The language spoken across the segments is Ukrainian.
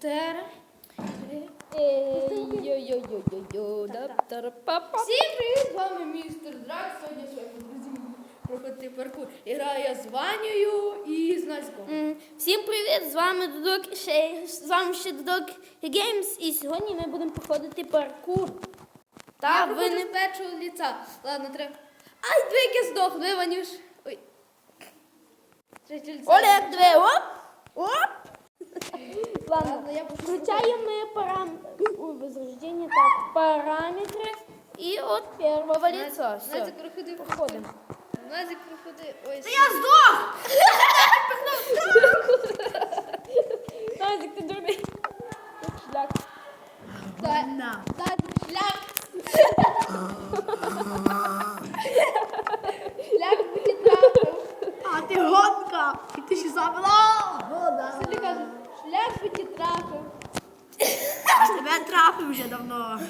Тера. Всім привіт! З вами містер Драк. Сьогодні своїми друзями проходити паркур. І граю я з Ванею і з Назьком. М, Всім привіт! З вами Дудок, ще, з вами ще Дудок Геймс, і сьогодні ми будемо проходити паркур. Та я ви не з першого ліца. Ладно, треба. Ай, двійки здох, ви, Ванюш. Ой. Олег, две, оп! Оп! Ладно, Ладно, я пошукаю. включаем мы парам... Ой, возрождение, так, параметры. И от первого лица. Все, Назик проходи. проходим. Назик проходи. Ой, Я здох! Назик, ти дурний. От шлях. Та, та, шлях. Шлях буде трапив. А ти гонка! І ти ще забила! Собі кажуть, шлях буде трапив. Тебе трапив вже давно.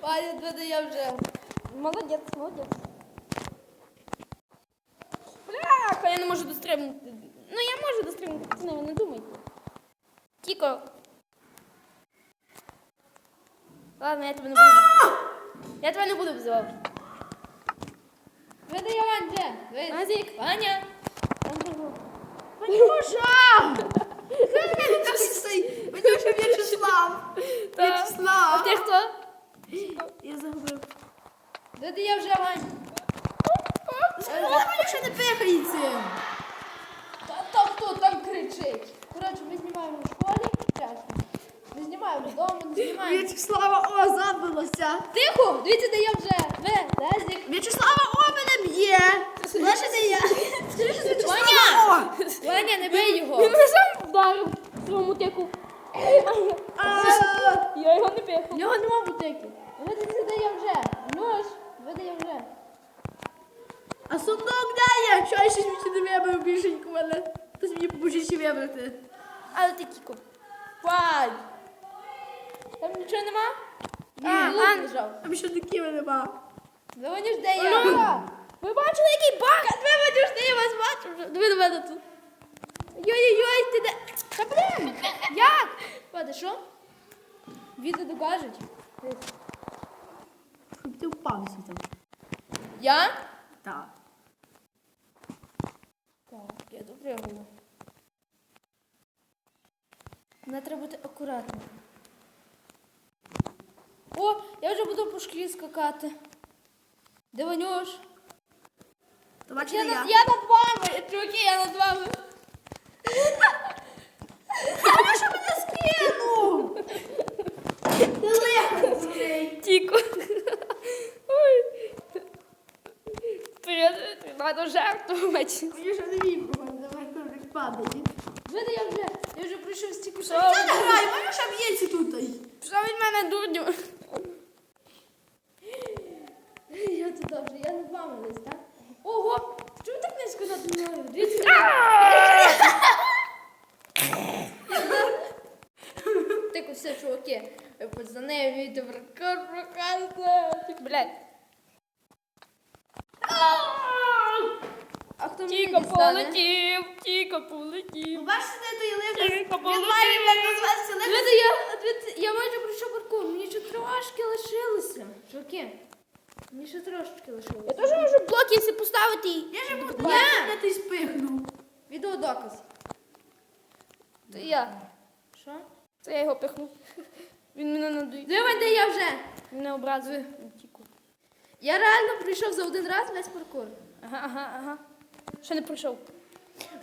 Пані, я вже. Молодець, молодець. Бляха, я не можу дострибнути. Ну, я можу дострибнути, пацани, ви не думайте. Тіко. Ладно, я тебе не буду. Я тебе не буду взивати. Види я Вань, де? Дивись. Назік. Ваня. Ванюша! Ванюша В'ячеслав! А ти хто? Я загубив. Види я вже Вань. Ванюша не! Та, та хто там кричить? Коротше, ми знімаємо в школі. Ми знімаємо вдома, не знімаємо. В'ячеслава О забилося! Тихо! Дивіться, де я вже. Ви, Лезік. В'ячеслава О мене б'є! Де я? Ваня, не бий його. Мене сам вдарив в своєму теку. А, Я його не В пихав. нього нема бутики. Видите, де я вже. Нож, види вже. А сундук де є? Що я щось мені не вибрав більшенько мене? Хтось мені поможіть ще вибрати. Але ти Тіко. Вань! Там нічого нема? А, Ні, лук лежав. Там ще такими нема. Ви Ванюш, де я? Ви бачили, який баг? Ви Ванюш, де я вас бачу. Диви на мене тут. Йой-йой, ти де? Та блін! Як? Паде, що? Відео докажуть. Щоб ти впав звідти. Я? Так. Так, я допрягую. Не треба бути акуратним. О, я вже буду по шклі скакати. Де Ванюш? То Я, я над вами, чуваки, я над вами. Я що мене скинув! Ти легкий! Тіко. Ой. Вперед, треба Мені ще не вів, давай коли падає. Види я вже, я вже пройшов стільки Що? Та не грай, мене ще б'ється тут. Що від мене дурню? Я туди вже, я над вами десь, так? Ого, чому так низько над мною? Дивіться, Тихо, все, чуваки. Пацани, вмійте прокар, прокарте. Блядь. А хто мені Тіко дістане? полетів, тіко полетів. Бачите, той Він має як назватися лист. Види, я, дивіться, я майже пройшов паркур, мені ще трошки лишилося. Чуваки, мені ще трошки Я лишилося. теж можу блок, якщо поставити. і- Я ж побачив, де ти спихнув. Відеодоказ. Це я. Що? Це я його пихнув. Він мене надує. Диви, де я вже. Він не образив. Тіко. Я реально пройшов за один раз весь паркур. Ага, ага, ага. Ще не пройшов.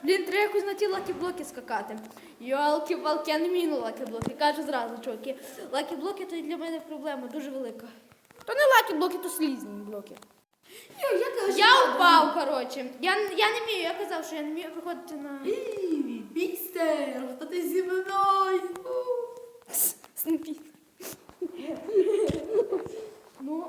Блін, треба якось на ті лакі-блоки скакати. Йолки-палки, я не вмію на лакі-блоки. Кажу зразу, чуваки. Лакі-блоки то для мене проблема дуже велика. То не лакі блоки, то слізні блоки. Йо, я кажу, Я впав, коротше. Я, я не вмію, я казав, що я не вмію виходити на. Іві, Містер, хто ти зі мною? Снупі. Ну,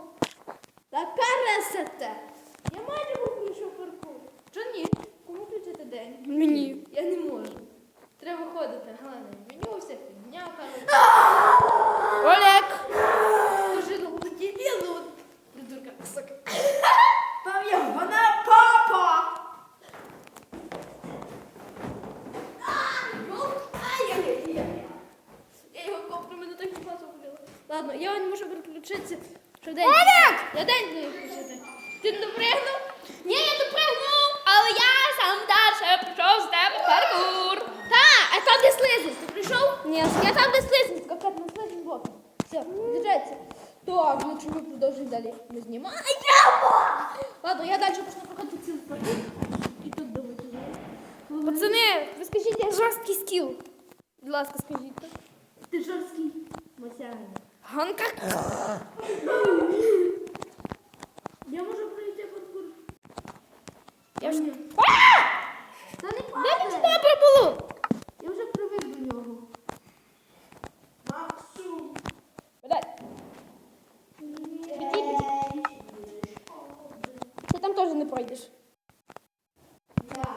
Ладно, я не можу переключитися. Що день? Олег! Я день не включити. Ти не допригнув? Ні, я допригнув, але я сам далі прийшов з тебе паркур. Та, а там де слизень. Ти прийшов? Ні, Я там де слизень. Капець, на слизень блок. Все, держаться. Так, ну чому продовжуємо далі? Ми знімаємо. Ладно, я далі почну проходити цілий паркур. І тут думаю, Пацани, ви скажіть, я жорсткий скіл. Будь ласка, скажіть. Ти жорсткий. Масяня. Ганка. Я можу пройти паркур. Я вже... Та не Де мені падай. добре було? Я вже привик до нього. Максу. Подай. Ти там теж не пройдеш. Так.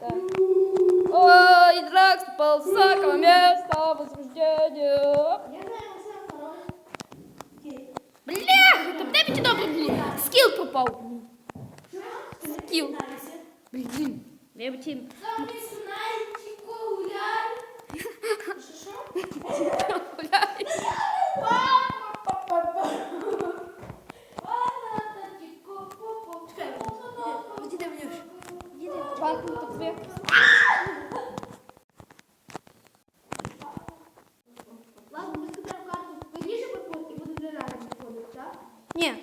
Ой, Дракс попал в самое место возрождения. Я знаю, Максим, хороший. Бля, то де мені добре було? Скіл пропав. Скіл. Блін. Я б тім. Іди мені ж. Банку тобі. Ладно, ми скидаємо карту. Пізніше паркур і буде вже разом виходити, так? Ні.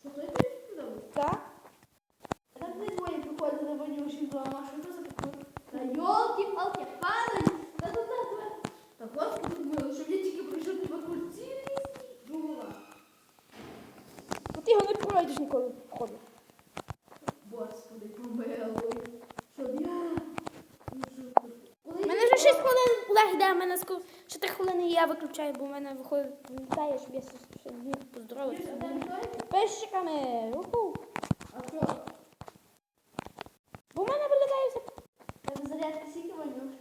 Що той сподобається? Так. А так не двоє приходять на вонючий дома. Що це за паркур? Та йолки-палки, падай! Та тут так. Та господи, мило, щоб я тільки паркур цілий дула. Ну ти його не пройдеш ніколи, походу. Господи, помилуй. Щоб я... Ну, що мене вже 6 хвилин Олег йде, мене скоро 4 хвилини і я виключаю, бо в мене виходить вітає, щоб я ще той? Пещиками. Уху. А що? Бо в мене виглядає все. Там зарядка сіки вонюш.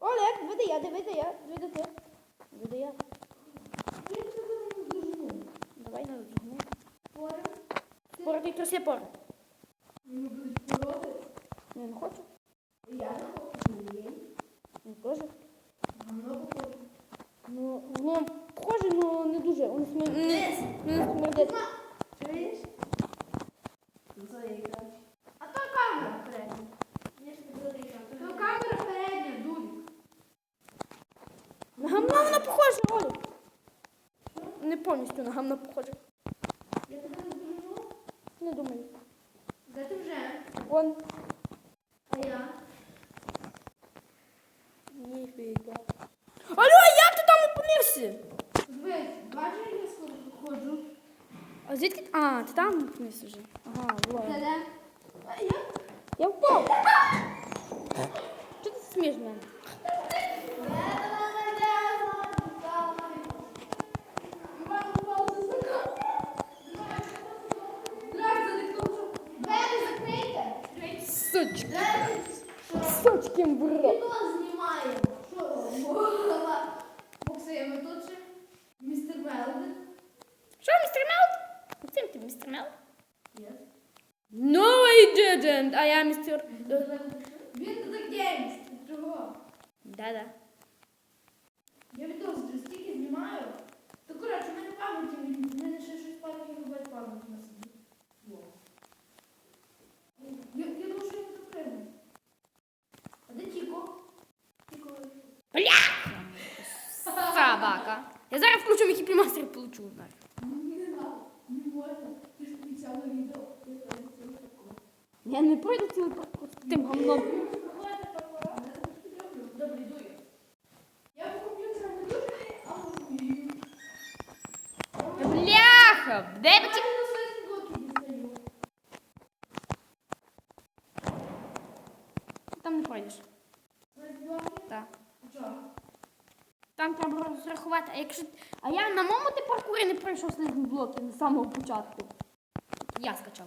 Олег, веди я, веди я, веди ти. Веди я. Тебе. Давай на згни. Поряд. Пора ти троси пора. Мені будуть пороти. Я не хочу. Я не хочу. Ні. Я теж. Воно похоже. Ну, воно похоже, але не дуже. Воно смер... не, смердить. Чуєш? Заіграч. А то камера передня. То камера передня, дурик. На гамно воно похоже, Олег. Не повністю на гамно похоже. Я тебе не дожму. Не думаю. Де ти вже? Вон. А я? Ніфіга. Алло, як ти там опинився? Дивись, бачиш, я скоро походжу. А звідки? А, ти там вниз вже. Ага, я? Я впав. Чого ти смієш мене? Сучки. Сучки, бро. Містер Мелвін. Що, містер Мелт? Цим ти містер Мелт? No, I А. Він тут геймс. Чого? Да-да. Я відео стільки знімаю. То коротше, в мене пам'яті, в мене ще щось пару гігабайт пам'яті на собі. Я, я думаю, що я не допригну. А де Тіко? Тіко. Бля! Собака. Я зараз включу Мікі Мастер і получу. знаєш. Не надо, не можна. Ти ж обіцяла відео. Я зараз це таке. Я не пройду цілий паркур з тим гамном. Добре, йду я. Я по комп'ютеру не дуже, а вмію. Бляха! Де на свої блоки дістаю. Там не пройдеш. Свої блоки? Так. Чого? Там треба розрахувати. А якщо. А я на моєму ти паркурі не пройшов слизні блоки на самого початку. Я скачав.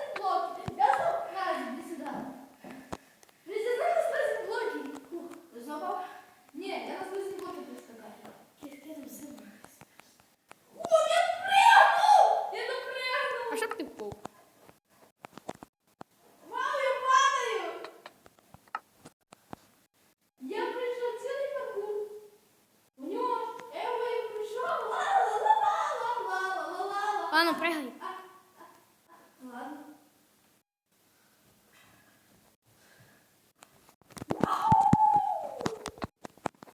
加油！